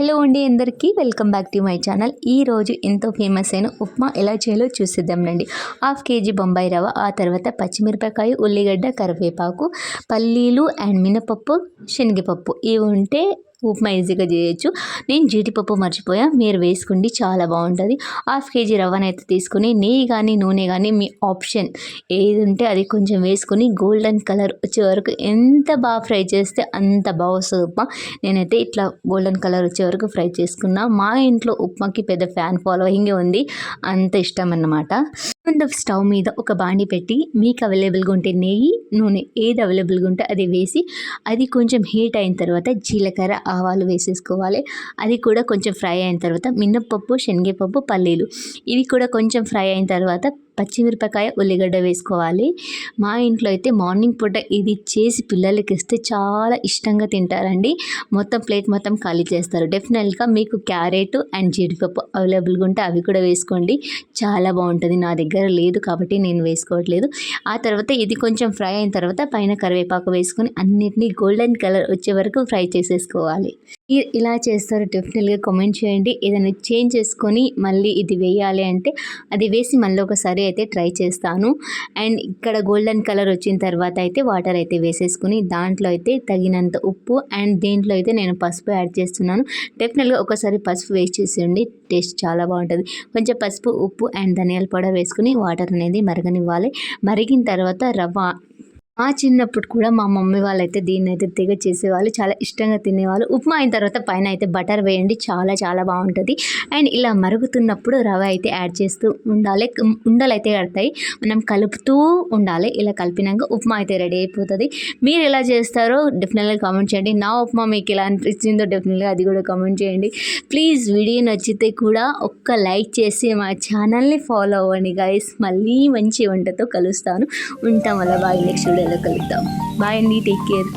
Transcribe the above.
Hello అండి అందరికీ welcome back to my channel. ఈ రోజు ఎంతో ఫేమస్ అయిన ఉప్మా ఎలా చేయాలో చూసేద్దాం రండి హాఫ్ కేజీ బొంబాయి రవ్వ ఆ తర్వాత పచ్చిమిరపకాయ ఉల్లిగడ్డ కరివేపాకు పల్లీలు అండ్ మినపప్పు శనగపప్పు. ఇవి ఉంటే ఉప్మా ఈజీగా చేయొచ్చు. నేను జీడిపప్పు మర్చిపోయా. మీరు వేసుకోండి చాలా బాగుంటుంది. హాఫ్ కేజీ రవ్వనైతే తీసుకుని నెయ్యి కానీ నూనె కానీ మీ ఆప్షన్ ఏది ఉంటే అది కొంచెం వేసుకొని గోల్డెన్ కలర్ వచ్చే వరకు ఎంత బాగా ఫ్రై చేస్తే అంత బాగా వస్తుంది ఉప్మా. నేనైతే ఇట్లా గోల్డెన్ కలర్ వచ్చే వరకు ఫ్రై చేసుకున్నా. మా ఇంట్లో ఉప్మాకి పెద్ద ఫ్యాన్ ఫాలోయింగ్ ఉంది. అంత ఇష్టం అన్నమాట. ముందు స్టవ్ మీద ఒక బాండి పెట్టి మీకు అవైలబుల్గా ఉంటే నెయ్యి నూనె ఏది అవైలబుల్గా ఉంటే అది వేసి అది కొంచెం హీట్ అయిన తర్వాత జీలకర్ర ఆవాలు వేసేసుకోవాలి. అది కూడా కొంచెం ఫ్రై అయిన తర్వాత మినప్పప్పు శనగపప్పు పల్లీలు. ఇవి కూడా కొంచెం ఫ్రై అయిన తర్వాత పచ్చిమిరపకాయ ఉల్లిగడ్డ వేసుకోవాలి. మా ఇంట్లో అయితే మార్నింగ్ పూట ఇది చేసి పిల్లలకి ఇస్తే చాలా ఇష్టంగా తింటారండి. మొత్తం ప్లేట్ మొత్తం ఖాళీ చేస్తారు. డెఫినెట్గా మీకు క్యారెట్ అండ్ జీడిపప్పు అవైలబుల్గా ఉంటే అవి కూడా వేసుకోండి. చాలా బాగుంటుంది. నా దగ్గర లేదు కాబట్టి నేను వేసుకోవట్లేదు. ఆ తర్వాత ఇది కొంచెం ఫ్రై అయిన తర్వాత పైన కరివేపాకు వేసుకొని అన్నిటినీ గోల్డెన్ కలర్ వచ్చే వరకు ఫ్రై చేసేసుకోవాలి. ఇలా చేస్తారు డెఫినెట్గా కామెంట్ చేయండి. ఏదైనా చేంజ్ చేసుకొని మళ్ళీ ఇది వేయాలి అంటే అది వేసి మళ్ళీ ఒకసారి అయితే ట్రై చేస్తాను. అండ్ ఇక్కడ గోల్డెన్ కలర్ వచ్చిన తర్వాత అయితే వాటర్ అయితే వేసేసుకుని దాంట్లో అయితే తగినంత ఉప్పు అండ్ దీంట్లో అయితే నేను పసుపు యాడ్ చేస్తున్నాను. డెఫినెట్గా ఒకసారి పసుపు వేస్ట్ చేసేయండి టేస్ట్ చాలా బాగుంటుంది. కొంచెం పసుపు ఉప్పు అండ్ ధనియాల పౌడర్ వేసుకుని వాటర్ అనేది మరగనివ్వాలి. మరిగిన తర్వాత రవ్వ మా చిన్నప్పుడు కూడా మా మమ్మీ వాళ్ళైతే దీన్ని అయితే తెగ చేసేవాళ్ళు చాలా ఇష్టంగా తినేవాళ్ళు. ఉప్మా అయిన తర్వాత పైన అయితే బటర్ వేయండి చాలా చాలా బాగుంటుంది. అండ్ ఇలా మరుగుతున్నప్పుడు రవ అయితే యాడ్ చేస్తూ ఉండాలి. ఉండలు అయితే కడతాయి. మనం కలుపుతూ ఉండాలి. ఇలా కలిపినాక ఉప్మా అయితే రెడీ అయిపోతుంది. మీరు ఎలా చేస్తారో డెఫినెట్గా కామెంట్ చేయండి. నా ఉప్మా మీకు ఎలా అనిపించిందో డెఫినెట్గా అది కూడా కామెంట్ చేయండి. ప్లీజ్ వీడియో నచ్చితే కూడా ఒక్క లైక్ చేసి మా ఛానల్ని ఫాలో అవ్వండి గైస్. మళ్ళీ మంచి వంటతో కలుస్తాను. ఉంటాం అలా బాగా నెక్స్ట్ వీడియోలో కలుద్దాం. బాయ్ అండి టేక్ కేర్